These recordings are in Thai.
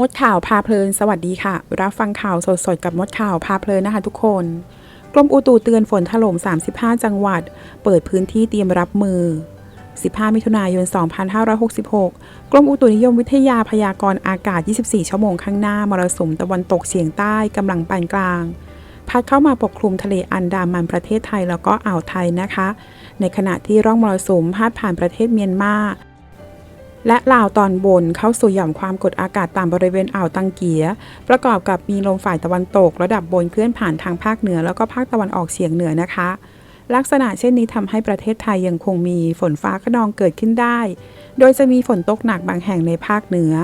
มดข่าวพาเพลิน สวัสดีค่ะ รับฟังข่าวสดๆ กับมดข่าวพาเพลินนะคะทุกคน กรมอุตุเตือนฝนถล่ม 35 จังหวัด เปิดพื้นที่เตรียมรับมือ 15 มิถุนายน 2566 กรมอุตุนิยมวิทยาพยากรณ์อากาศ 24 ชั่วโมงข้างหน้ามรสุมตะวันตกเฉียงใต้กำลังปานกลางพัดเข้ามาปกคลุมทะเลอันดามันประเทศไทยแล้วก็อ่าวไทยนะคะ ในขณะที่ร่องมรสุมพาดผ่านประเทศเมียนมา และลาวตอนบนเข้าสู่หย่อมความกดอากาศต่ำบริเวณอ่าวตังเกีย ประกอบกับมีลมฝ่ายตะวันตก ระดับ บนเคลื่อนผ่านทางภาคเหนือแล้วก็ภาคตะวันออกเฉียงเหนือนะคะ ลักษณะเช่นนี้ทำให้ประเทศไทยยังคงมีฝนฟ้าขนองเกิดขึ้นได้ โดยจะมีฝนตกหนักบางแห่งในภาคเหนือ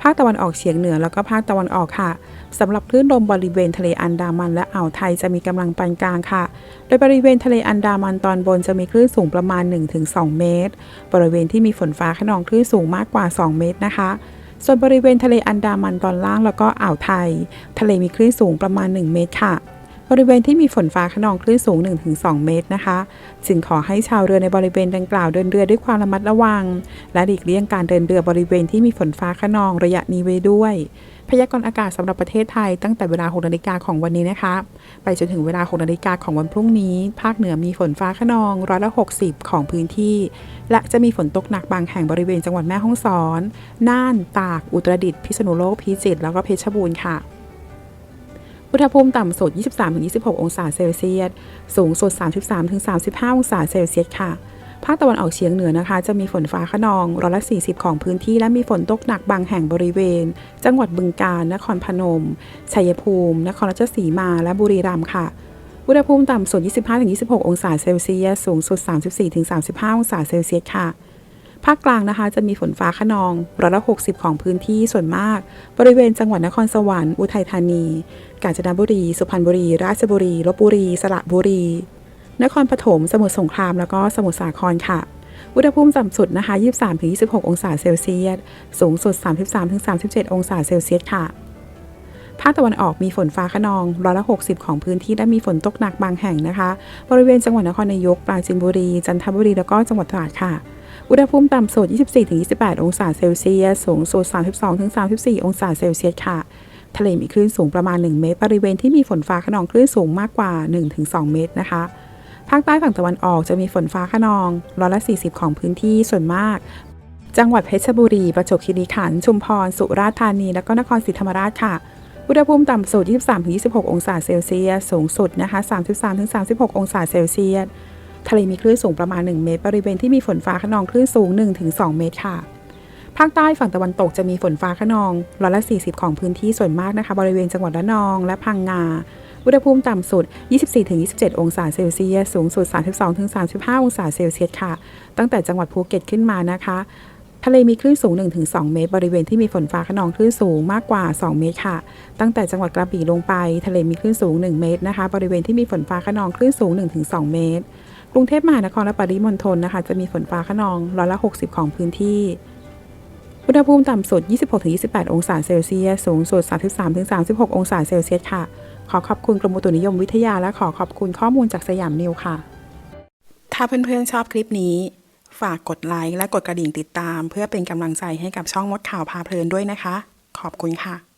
ภาคตะวันออกเฉียงเหนือแล้วก็ภาคตะวันออกค่ะสำหรับคลื่นลมบริเวณทะเลอันดามันและอ่าวไทยจะมีกำลังปานกลางค่ะ โดยบริเวณทะเลอันดามันตอนบนจะมีคลื่นสูงประมาณ 1-2 เมตร บริเวณที่มีฝนฟ้าขนองคลื่นสูงมากกว่า 2 เมตรนะคะส่วนบริเวณทะเลอันดามันตอนล่างแล้วก็อ่าวไทย ทะเลมีคลื่นสูงประมาณ 1 เมตรค่ะ บริเวณที่มีฝนฟ้าขนองคลื่นสูง 1-2 เมตรนะคะจึงขอให้ชาวเรือในบริเวณดังกล่าวเดินเรือด้วยความระมัดระวัง และหลีกเลี่ยงการเดินเรือบริเวณที่มีฝนฟ้าขนองระยะนี้ไว้ด้วย พยากรณ์อากาศสำหรับประเทศไทยตั้งแต่เวลา 6 นาฬิกาของวันนี้นะคะ ไปจนถึงเวลา 6 นาฬิกาของวันพรุ่งนี้ ภาคเหนือมีฝนฟ้าขนองร้อยละ 60 ของพื้นที่ และจะมีฝนตกหนักบางแห่งบริเวณจังหวัดแม่ฮ่องสอน น่าน ตาก อุตรดิตถ์ พิษณุโลก พิจิตร แล้วก็เพชรบูรณ์ค่ะ อุณหภูมิต่ำสุด 23-26 องศาเซลเซียส สูงสุด 33-35 องศาเซลเซียสค่ะ ภาคตะวันออกเฉียงเหนือนะคะ จะมีฝนฟ้าขนองร้อยละ 40 ของพื้นที่ และมีฝนตกหนักบางแห่งบริเวณ จังหวัดบึงกาฬ นครพนม ชัยภูมิ นครราชสีมา และบุรีรัมย์ค่ะ อุณหภูมิต่ำสุด 25-26 องศาเซลเซียส สูงสุด 34-35 องศาเซลเซียสค่ะ ภาคกลางนะคะ จะมีฝนฟ้าขนองร้อยละ60ของพื้นที่ส่วนมาก บริเวณจังหวัดนครสวรรค์อุทัยธานี กาญจนบุรี สุพรรณบุรี ราชบุรีลบบุรี สระบุรี นครปฐมสมุทรสงคราม แล้วก็สมุทรสาครค่ะอุณหภูมิต่ำสุดนะคะ 23-26 องศาเซลเซียส สูงสุด 33-37 องศาเซลเซียสค่ะ ภาคตะวันออกมีฝนฟ้าขนองร้อยละ60 ของพื้นที่และมีฝนตกหนักบางแห่งนะคะ บริเวณจังหวัดนครนายก ปราจีนบุรี จันทบุรี แล้วก็จังหวัดตราดค่ะ อุณหภูมิต่ำสุด 24-28 องศาเซลเซียส สูงสุด 32-34 องศาเซลเซียสค่ะ ทะเลมีคลื่นสูงประมาณ 1 เมตร บริเวณที่มีฝนฟ้าขนองคลื่นสูงมากกว่า 1-2 เมตรนะคะ ภาคใต้ฝั่งตะวันออกจะมีฝนฟ้าขนองร้อยละ 40 ของพื้นที่ส่วนมาก จังหวัดเพชรบุรี ประจวบคีรีขันธ์ ชุมพร สุราษฎร์ธานี และก็นครศรีธรรมราชค่ะอุณหภูมิต่ำสุด 23-26 องศาเซลเซียส สูงสุดนะคะ 33-36 องศาเซลเซียส ทะเลมีคลื่นสูงประมาณ 1 เมตร บริเวณที่มีฝนฟ้าขนองคลื่นสูง 1-2 เมตรค่ะ ภาคใต้ฝั่งตะวันตกจะมีฝนฟ้าขนองร้อยละ 40 ของพื้นที่ส่วนมากนะคะ บริเวณจังหวัดระนอง และพังงา อุณหภูมิต่ำสุด 24-27 องศาเซลเซียส สูงสุด 32-35 องศาเซลเซียสค่ะ ตั้งแต่จังหวัดภูเก็ตขึ้นมานะคะ ทะเลมีคลื่นสูง 1-2 เมตร บริเวณที่มีฝนฟ้าขนองคลื่นสูงมากกว่า 2 เมตรค่ะ ตั้งแต่จังหวัดกระบี่ลงไป ทะเลมีคลื่นสูง 1 เมตรนะคะ บริเวณที่มีฝนฟ้าขนองคลื่นสูง 1-2 เมตร กรุงเทพมหานครและปริมณฑลนะคะ จะมีฝนฟ้าขนองร้อยละ 60 ของพื้นที่ อุณหภูมิต่ำสุด 26-28 องศาเซลเซียส สูงสุด 33-36 องศาเซลเซียสค่ะ ขอขอบคุณกรมอุตุนิยมวิทยา และขอขอบคุณข้อมูลจากสยามนิวค่ะ ถ้าเพื่อนๆชอบคลิปนี้ ฝากกดไลค์และกดกระดิ่งติดตาม เพื่อเป็นกำลังใจให้กับช่องมดข่าวพาเพลินด้วยนะคะ ขอบคุณค่ะ